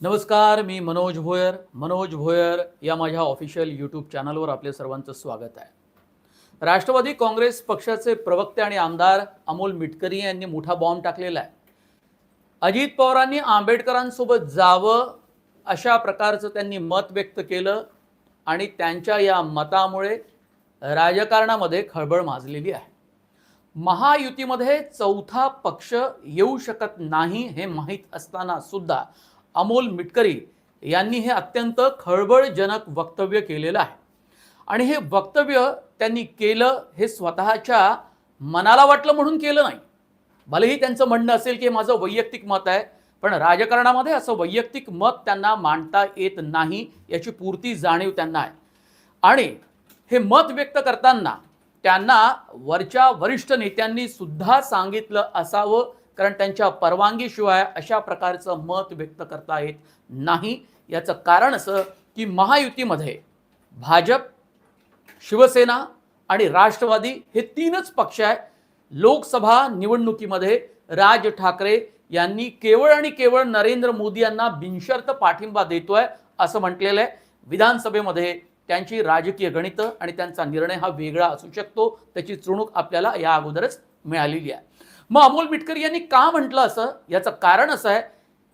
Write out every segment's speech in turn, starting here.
नमस्कार मी मनोज भोयर. मनोज भोयर या माझ्या ऑफिशियल यूट्यूब चॅनलवर आपले सर्वांचं स्वागत आहे. राष्ट्रवादी काँग्रेस पक्षाचे प्रवक्ते आणि आमदार अमोल मिटकरी यांनी मोठा बॉम्ब टाकलेला आहे. अजित पवारांनी आंबेडकरांसोबत जावं अशा प्रकारचं त्यांनी मत व्यक्त केलं आणि त्यांच्या या मतामुळे राजकारणामध्ये खळबळ माजलेली आहे. महायुतीमध्ये चौथा पक्ष येऊ शकत नाही हे माहीत असताना सुद्धा अमोल मिटकरी यांनी हे अत्यंत खळबळजनक वक्तव्य केलेलं आहे. आणि हे वक्तव्य त्यांनी केलं हे स्वतःच्या मनाला वाटलं म्हणून केलं नाही. भलेही त्यांचं म्हणणं असेल की माझं वैयक्तिक मत आहे पण राजकारणामध्ये असं वैयक्तिक मत त्यांना मांडता येत नाही याची पूर्ती जाणीव त्यांना आहे. आणि हे मत व्यक्त करताना त्यांना वरच्या वरिष्ठ नेत्यांनी सुद्धा सांगितलं असावं कारण त्यांच्या परवानगीशिवाय अशा प्रकारचं मत व्यक्त करता येत नाही. याचं कारण असं की महायुतीमध्ये भाजप शिवसेना आणि राष्ट्रवादी हे तीनच पक्ष आहे लोकसभा निवडणुकीमध्ये राज ठाकरे यांनी केवळ आणि केवळ नरेंद्र मोदी यांना बिनशर्त पाठिंबा देतोय असं म्हटलेलं आहे. विधानसभेमध्ये त्यांची राजकीय गणितं आणि त्यांचा निर्णय हा वेगळा असू शकतो. त्याची चुणूक आपल्याला या अगोदरच मिळालेली आहे. मग अमोल मिटकरी यांनी का म्हटलं असं? याचं कारण असं आहे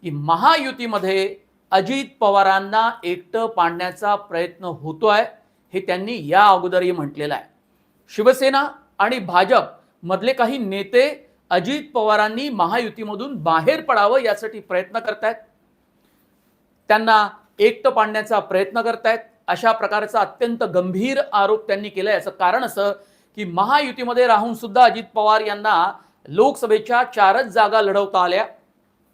की महायुतीमध्ये अजित पवारांना एकटं पाडण्याचा प्रयत्न होतोय हे त्यांनी या अगोदरही म्हटलेलं आहे. शिवसेना आणि भाजप मधले काही नेते अजित पवारांनी महायुतीमधून बाहेर पडावं यासाठी प्रयत्न करतायत. त्यांना एकटं पाडण्याचा प्रयत्न करतायत. अशा प्रकारचा अत्यंत गंभीर आरोप त्यांनी केला याचं कारण असं की महायुतीमध्ये राहून सुद्धा अजित पवार यांना लोकसभेच्या चारच जागा लढवता आल्या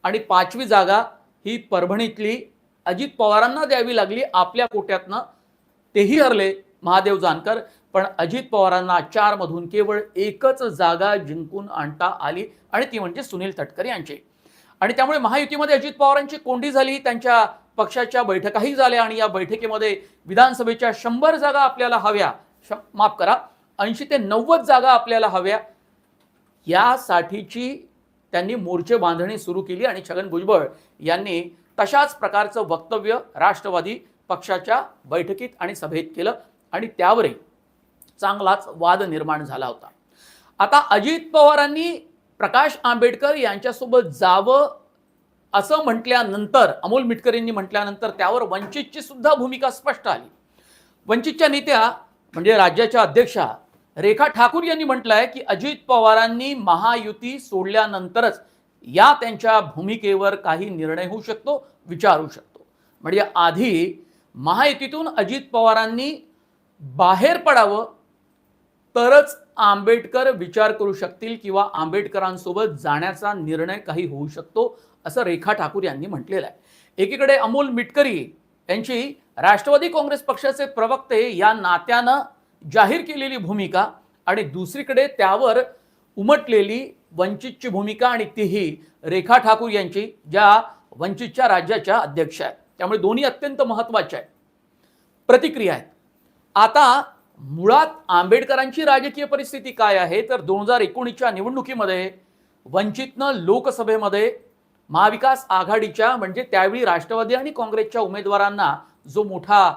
आणि पाचवी जागा ही परभणीतली. अजित पवारांना द्यावी लागली आपल्या कोट्यातनं. तेही हरले महादेव जानकर पण अजित पवारांना चारमधून केवळ एकच जागा जिंकून आणता आली आणि ती म्हणजे सुनील तटकरे यांची. आणि त्यामुळे महायुतीमध्ये अजित पवारांची कोंडी झाली त्यांच्या पक्षाच्या बैठकाही झाल्या आणि या बैठकीमध्ये विधानसभेच्या शंभर जागा आपल्याला हव्या. श माफ करा ऐंशी ते नव्वद जागा आपल्याला हव्या. यासाठीची त्यांनी मोर्चे बांधणी सुरू केली आणि छगन भुजबळ यांनी तशाच प्रकारचं वक्तव्य राष्ट्रवादी पक्षाच्या बैठकीत आणि सभेत केलं आणि त्यावरही चांगलाच वाद निर्माण झाला होता. आता अजित पवारांनी प्रकाश आंबेडकर यांच्यासोबत जावं असं म्हटल्यानंतर अमोल मिटकरींनी म्हटल्यानंतर त्यावर वंचितची सुद्धा भूमिका स्पष्ट आली. वंचितच्या नेत्या म्हणजे राज्याच्या अध्यक्षा रेखा ठाकूर यांनी म्हटलं आहे की अजित पवारांनी महायुती सोडल्यानंतरच या त्यांच्या भूमिकेवर काही निर्णय होऊ शकतो विचारू शकतो. म्हणजे आधी महायुतीतून अजित पवारांनी बाहेर पडावं तरच आंबेडकर विचार करू शकतील किंवा आंबेडकरांसोबत जाण्याचा निर्णय काही होऊ शकतो असं रेखा ठाकूर यांनी म्हटलेलं आहे. एकीकडे अमोल मिटकरी यांची राष्ट्रवादी काँग्रेस पक्षाचे प्रवक्ते या नात्यानं जाहीर केलेली भूमिका आणि दुसरीकडे त्यावर उमटलेली वंचितची भूमिका आणि तीही रेखा ठाकूर यांची ज्या वंचितच्या राज्याच्या अध्यक्ष आहेत. त्यामुळे दोन्ही अत्यंत महत्त्वाच्या आहेत. प्रतिक्रिया आहेत. आता मुळात आंबेडकरांची राजकीय परिस्थिती काय आहे? तर दोन हजार एकोणीसच्या निवडणुकीमध्ये वंचितनं लोकसभेमध्ये महाविकास आघाडीच्या म्हणजे त्यावेळी राष्ट्रवादी आणि काँग्रेसच्या उमेदवारांना जो मोठा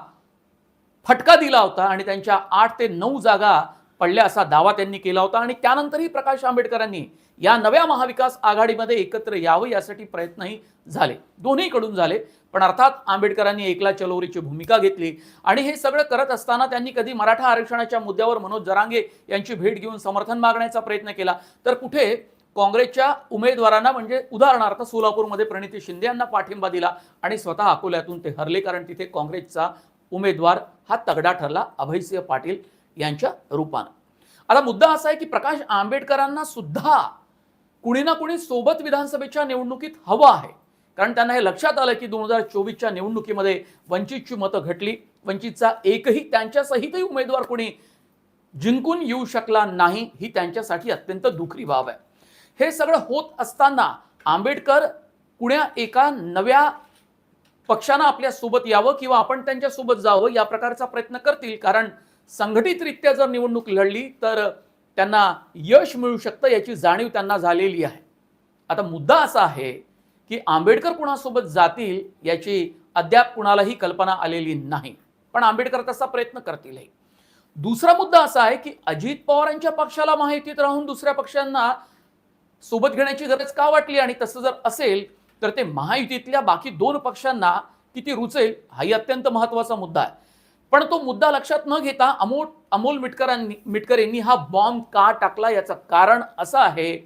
फटका दिला होता आणि त्यांच्या आठ ते नऊ जागा पडल्या असा दावा त्यांनी केला होता. आणि त्यानंतरही प्रकाश आंबेडकरांनी या नव्या महाविकास आघाडीमध्ये एकत्र यावं यासाठी प्रयत्नही झाले. दोन्हीकडून झाले. पण अर्थात आंबेडकरांनी एकला चलोरीची भूमिका घेतली. आणि हे सगळं करत असताना त्यांनी कधी मराठा आरक्षणाच्या मुद्द्यावर मनोज जरांगे यांची भेट घेऊन समर्थन मागण्याचा प्रयत्न केला. तर कुठे? काँग्रेसच्या उमेदवारांना म्हणजे उदाहरणार्थ सोलापूरमध्ये प्रणिती शिंदे यांना पाठिंबा दिला आणि स्वतः अकोल्यातून ते हरले कारण तिथे काँग्रेसचा उमेदवार हा तगडा ठरला अभयसिंह पाटील यांच्या रूपानं. आता मुद्दा असा आहे की प्रकाश आंबेडकरांना सुद्धा कुणी ना कुणी सोबत विधानसभेच्या निवडणुकीत हवं आहे. कारण त्यांना हे लक्षात आलं की दोन हजार चोवीसच्या निवडणुकीमध्ये वंचितची मतं घटली. वंचितचा एकही त्यांच्यासहितही उमेदवार कोणी जिंकून येऊ शकला नाही ही त्यांच्यासाठी अत्यंत दुखरी बाब आहे. हे सगळं होत असताना आंबेडकर कुण्या एका नव्या पक्षानं आपल्यासोबत यावं किंवा आपण त्यांच्यासोबत जावं या प्रकारचा प्रयत्न करतील. कारण संघटितरित्या जर निवडणूक लढली तर त्यांना यश मिळू शकतं याची जाणीव त्यांना झालेली आहे. आता मुद्दा असा आहे की आंबेडकर कुणासोबत जातील याची अद्याप कुणालाही कल्पना आलेली नाही. पण आंबेडकर तसा प्रयत्न करतीलही दुसरा मुद्दा असा आहे की अजित पवारांच्या पक्षाला माहितीत राहून दुसऱ्या पक्षांना सोबत घेण्याची गरज का वाटली? आणि तसं जर असेल तर ते महायुतीतल्या बाकी दोन पक्षांना किती रुचेल हाही अत्यंत महत्त्वाचा मुद्दा आहे. पण तो मुद्दा लक्षात न घेता अमोल अमोल मिटकरांनी मिटकर यांनी हा बॉम्ब का टाकला याचं कारण असं आहे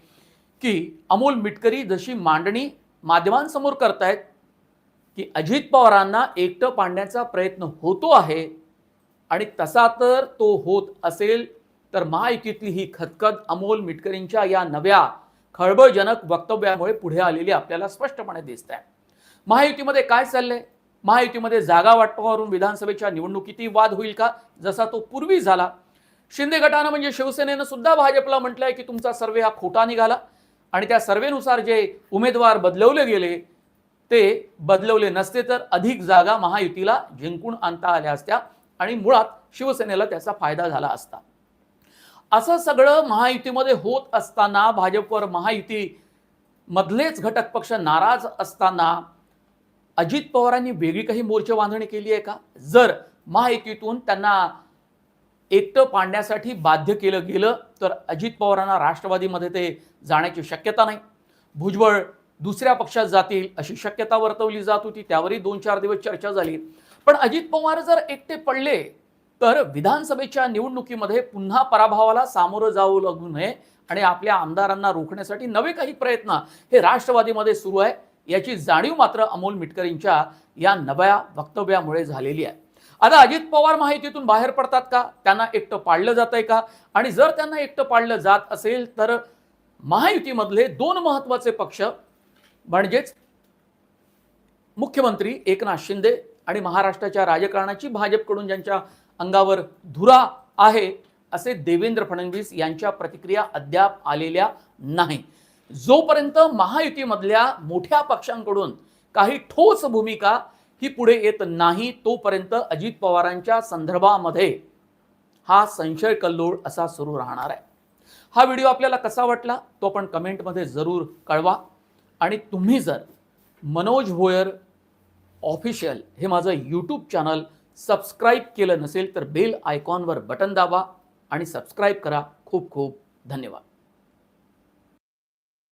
की अमोल मिटकरी जशी मांडणी माध्यमांसमोर करतायत की अजित पवारांना एकटं पाडण्याचा प्रयत्न होतो आहे आणि तसा तर तो होत असेल तर महायुतीतली ही खतखत अमोल मिटकरींच्या या नव्या खळबळजनक वक्तव्यामुळे पुढे आलेली आपल्याला स्पष्टपणे दिसत आहे. महायुतीमध्ये काय चाललंय? महायुतीमध्ये जागा वाटपावरून विधानसभेच्या निवडणुकीतही वाद होईल का? जसा तो पूर्वी झाला. शिंदे गटानं म्हणजे शिवसेनेनं सुद्धा भाजपला म्हटलंय की तुमचा सर्वे हा खोटा निघाला. आणि त्या सर्वेनुसार जे उमेदवार बदलवले गेले ते बदलवले नसते तर अधिक जागा महायुतीला जिंकून आणता आल्या असत्या. आणि मुळात शिवसेनेला त्याचा फायदा झाला असता. असं सगळं महायुतीमध्ये होत असताना भाजपवर महायुती मधलेच घटक पक्ष नाराज असताना अजित पवारांनी वेगळी काही मोर्चे बांधणी केली आहे का? जर महायुतीतून त्यांना एकटं पाडण्यासाठी बाध्य केलं गेलं तर अजित पवारांना राष्ट्रवादीमध्ये ते जाण्याची शक्यता नाही. भुजबळ दुसऱ्या पक्षात जातील अशी शक्यता वर्तवली जात होती त्यावरही दोन चार दिवस चर्चा झाली. पण अजित पवार जर एकटे पडले तर विधानसभेच्या निवडणुकीमध्ये पुन्हा पराभवाला सामोरं जावं लागू नये आणि आपल्या आमदारांना रोखण्यासाठी नवे काही प्रयत्न हे राष्ट्रवादीमध्ये सुरू आहे. याची जाणीव मात्र अमोल मिटकरींच्या या नव्या वक्तव्यामुळे झालेली आहे. आता अजित पवार माहितीतून बाहेर पडतात का? त्यांना एकटं पाळलं जात आहे का? आणि जर त्यांना एकटं पाळलं जात असेल तर महायुतीमधले दोन महत्त्वाचे पक्ष म्हणजेच मुख्यमंत्री एकनाथ शिंदे आणि महाराष्ट्राच्या राजकारणाची भाजपकडून ज्यांच्या अंगावर धुरा आहे असे देवेंद्र फडणवीस यांच्या प्रतिक्रिया अद्याप आलेल्या नाही. जोपर्यंत महायुतीमधल्या मोठ्या पक्षांकडून काही ठोस भूमिका ही पुढे येत नाही तोपर्यंत अजित पवारांच्या संदर्भामध्ये हा संशय कल्लोळ असा सुरू राहणार आहे. हा व्हिडिओ आपल्याला कसा वाटला तो आपण कमेंटमध्ये जरूर कळवा. आणि तुम्ही जर मनोज भोयर ऑफिशियल हे माझं यूट्यूब चॅनल सबस्क्राईब केलं नसेल तर बेल आयकॉनवर बटन दाबा आणि सबस्क्राईब करा. खूप खूप धन्यवाद.